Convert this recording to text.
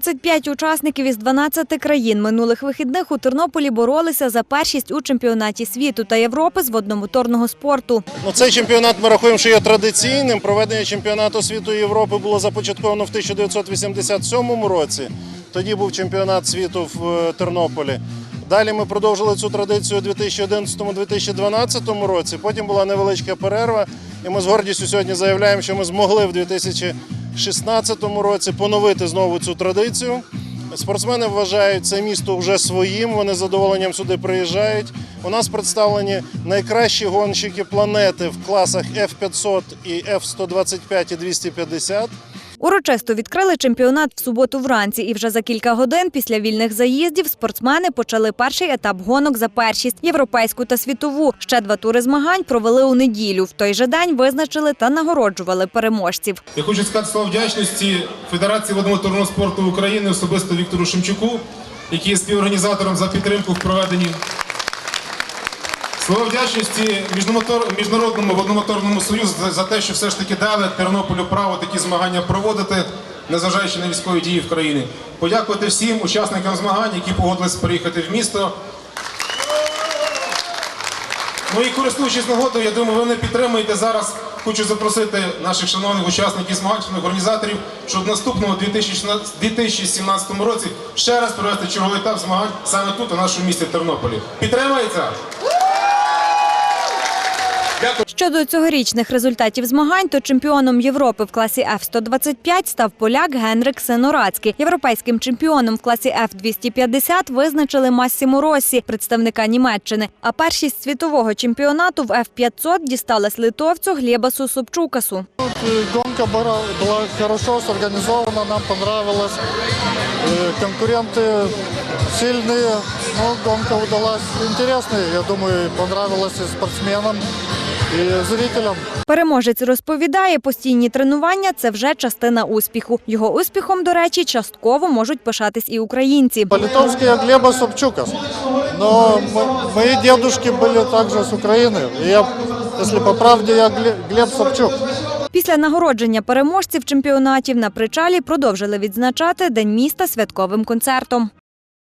35 учасників із 12 країн минулих вихідних у Тернополі боролися за першість у чемпіонаті світу та Європи з водномоторного спорту. Ну, цей чемпіонат ми рахуємо, що є традиційним. Проведення чемпіонату світу Європи було започатковано в 1987 році. Тоді був чемпіонат світу в е, Тернополі. Далі ми продовжили цю традицію у 2011-2012 році. Потім була невеличка перерва, і ми з гордістю сьогодні заявляємо, що ми змогли в 2016 році поновити знову цю традицію. Спортсмени вважають це місто вже своїм. Вони з задоволенням сюди приїжджають. У нас представлені найкращі гонщики планети в класах F500 і F125 і 250. Урочисто відкрили чемпіонат в суботу вранці, і вже за кілька годин після вільних заїздів спортсмени почали перший етап гонок за першість європейську та світову. Ще два тури змагань провели у неділю. В той же день визначили та нагороджували переможців. Я хочу сказати слова вдячності Федерації водомоторного спорту України, особисто Віктору Шемчуку, який є співорганізатором за підтримку в проведенні. Слова вдячності Міжнародному водномоторному союзу за- те, що все ж таки дали Тернополю право такі змагання проводити, незважаючи на військові дії в країні. Подякувати всім учасникам змагань, які погодились приїхати в місто. Ну і користуючись нагодою, я думаю, ви мене підтримуєте зараз. Хочу запросити наших шановних учасників змагань, шановних організаторів, щоб в наступному 2016 2017 році ще раз провести черговий етап змагань саме тут, у нашому місті Тернополі. Підтримується? Щодо цьогорічних результатів змагань, то чемпіоном Європи в класі F-125 став поляк Генрик Сенорацький. Європейським чемпіоном в класі F-250 визначили Массімо Росі, представника Німеччини. А першість світового чемпіонату в F-500 дісталась литовцю Глєбасу Собчукасу. Э, Гонка была, была хорошо сорганизована, нам понравилось. Э, Конкуренты сильные, но гонка удалась интересная. Я думаю, понравилась и спортсменам, и зрителям. Переможець розповідає, постійні тренування це вже частина успіху. Його успіхом, до речі, частково можуть пишатись і українці. По-литовски я Глеба Собчукас. Но м- мои дедушки были также с Украины. И я, если по правде, я Глеб Собчук. Після нагородження переможців чемпіонатів на причалі продовжили відзначати День міста святковим концертом.